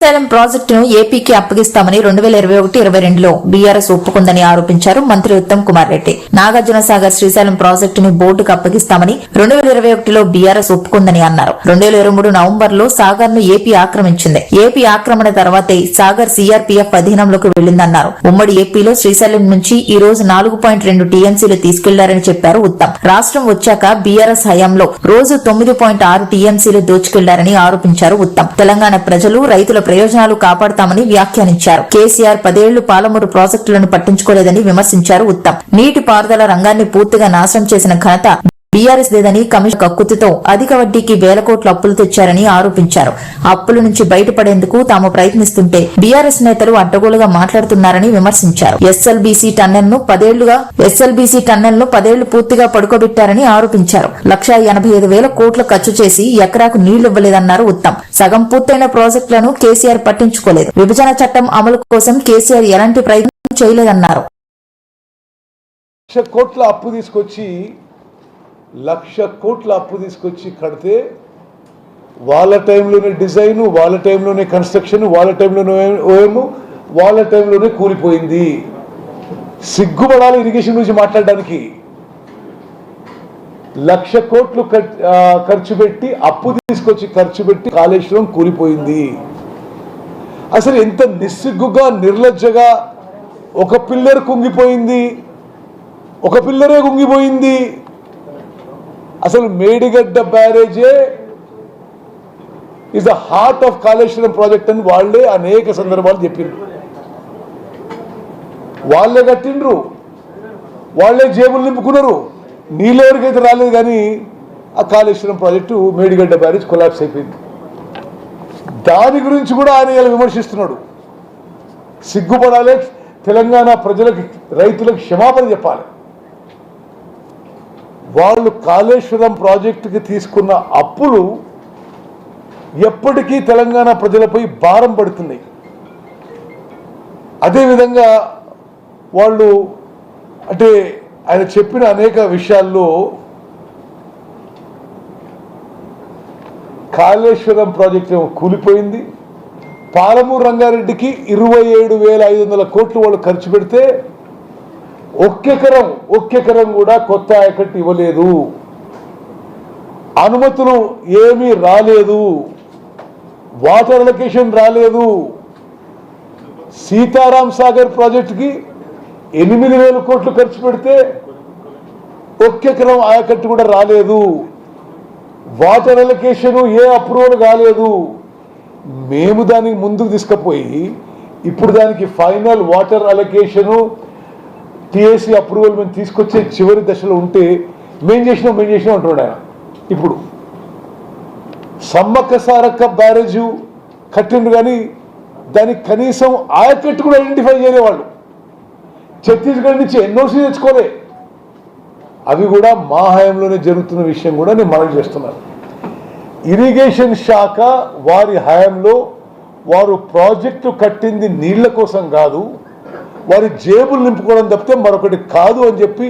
శ్రీశైలం ప్రాజెక్టును ఏపీకి అప్పగిస్తామని రెండు వేల ఇరవై ఒకటి ఇరవై రెండులో బీఆర్ఎస్ ఒప్పుకుందని ఆరోపించారు మంత్రి ఉత్తమ్ కుమార్ రెడ్డి. నాగార్జున సాగర్ శ్రీశైలం ప్రాజెక్టుని బోర్డుకు అప్పగిస్తామని రెండు వేల ఇరవై ఒకటిలో బీఆర్ఎస్ ఒప్పుకుందని అన్నారు. రెండు వేల ఇరవై మూడు నవంబర్లో సాగర్ను ఏపీ ఆక్రమించింది. ఏపీ ఆక్రమణ తర్వాతే సాగర్ సీఆర్పీఎఫ్ అధీనంలోకి వెళ్ళిందన్నారు ఉమ్మడి ఏపీలో శ్రీశైలం నుంచి ఈ రోజు నాలుగు పాయింట్ రెండు టీఎంసీలు తీసుకెళ్ళారని చెప్పారు ఉత్తమ్. రాష్ట్రం వచ్చాక బీఆర్ఎస్ హయాంలో రోజు తొమ్మిది పాయింట్ ఆరు టీఎంసీలు దోచుకెళ్ళారని ఆరోపించారు ఉత్తమ్. తెలంగాణ ప్రజలు రైతుల ప్రయోజనాలు కాపాడతామని వ్యాఖ్యానించారు. కేసీఆర్ పదేళ్ళు పాలమూరు ప్రాజెక్టులను పట్టించుకోలేదని విమర్శించారు ఉత్తమ్. నీటి పారుదల రంగాన్ని పూర్తిగా నాశనం చేసిన ఘనత బీఆర్ఎస్ లేదని కమిషన్ కక్కుతుతో అధిక వడ్డీకి వేల కోట్ల అప్పులు తెచ్చారని ఆరోపించారు. అప్పుల నుంచి బయటపడేందుకు తాము ప్రయత్నిస్తుంటే బీఆర్ఎస్ నేతలు అడ్డగోలుగా మాట్లాడుతున్నారని విమర్శించారు. ఎస్ఎల్బీసీ టన్నెల్ను పదేళ్ళుగా ఎస్ఎల్బీసీ టన్నెల్ను పదేళ్ళు పూర్తిగా పడుకోబెట్టారని ఆరోపించారు. లక్ష ఎనభై ఐదు వేల కోట్లు ఖర్చు చేసి ఎకరాకు నీళ్ళు ఇవ్వలేదన్నారు ఉత్తమ్. సగం పూర్తయిన ప్రాజెక్టులను కేసీఆర్ పట్టించుకోలేదు. విభజన చట్టం అమలు కోసం కేసీఆర్ ఎలాంటి ప్రయత్నం చేయలేదన్నారు. కోట్ల అప్పు తీసుకొచ్చి లక్ష కోట్ల అప్పు తీసుకొచ్చి కడితే వాళ్ళ టైంలోనే డిజైన్ వాళ్ళ టైంలోనే కన్స్ట్రక్షన్ వాళ్ళ టైంలోనే ఓఎము వాళ్ళ టైంలోనే కూలిపోయింది. సిగ్గుపడాలి ఇరిగేషన్ గురించి మాట్లాడడానికి. లక్ష కోట్లు ఖర్చు పెట్టి అప్పు తీసుకొచ్చి ఖర్చు పెట్టి కాళేశ్వరం కూలిపోయింది. అసలు ఎంత నిస్సిగ్గుగా నిర్లజ్జగా ఒక పిల్లర్ కుంగిపోయింది. ఒక పిల్లరే కుంగిపోయింది. అసలు Medigadda బ్యారేజే is the heart of Kaleshwaram project అని వాళ్ళే అనేక సందర్భాలు చెప్పిండ్రు. వాళ్ళే కట్టిండ్రు. వాళ్ళే జేబులు నింపుకున్నారు. నీళ్ళెవరికైతే రాలేదు కానీ ఆ Kaleshwaram project Medigadda barrage collapse అయిపోయింది. దాని గురించి కూడా ఆయన ఇలా విమర్శిస్తున్నాడు. సిగ్గుపడాలి తెలంగాణ ప్రజలకు రైతులకు క్షమాపణ చెప్పాలి. వాళ్ళు కాళేశ్వరం ప్రాజెక్టుకి తీసుకున్న అప్పులు ఎప్పటికీ తెలంగాణ ప్రజలపై భారం పడుతున్నాయి. అదేవిధంగా వాళ్ళు అంటే ఆయన చెప్పిన అనేక విషయాల్లో కాళేశ్వరం ప్రాజెక్ట్ కూలిపోయింది. పాలమూరు రంగారెడ్డికి ఇరవై ఏడు వేల ఐదు వందల కోట్లు వాళ్ళు ఖర్చు పెడితే ఒక్కెకరం ఒక్కెకరం కూడా కొత్త ఆయకట్టు ఇవ్వలేదు. అనుమతులు ఏమీ రాలేదు. వాటర్ అలొకేషన్ రాలేదు. సీతారాం సాగర్ ప్రాజెక్టుకి ఎనిమిది వేల కోట్లు ఖర్చు పెడితే ఒక్కెకరం ఆయకట్టు కూడా రాలేదు. వాటర్ అలొకేషన్ ఏ అప్రూవల్ కాలేదు. మేము దానికి ముందుకు తీసుకుపోయి ఇప్పుడు దానికి final water allocation TSC approval మేము తీసుకొచ్చే చివరి దశలో ఉంటే మేం చేసినాం మేం చేసినాం అంటున్నాడు ఆయన. ఇప్పుడు సమ్మక్క సారక్క బ్యారేజ్ కట్టిండు కానీ దానికి కనీసం ఆయకట్టు కూడా ఐడెంటిఫై చేయలేవాళ్ళు. ఛత్తీస్గఢ్ నుంచి ఎన్ఓసి తెచ్చుకోలే. అవి కూడా మా హయాంలోనే జరుగుతున్న విషయం కూడా నేను మనం చేస్తున్నాను. ఇరిగేషన్ శాఖ వారి హయాంలో వారు ప్రాజెక్టు కట్టింది నీళ్ళ కోసం కాదు వారి జేబులు నింపుకోవడం తప్పితే మరొకటి కాదు అని చెప్పి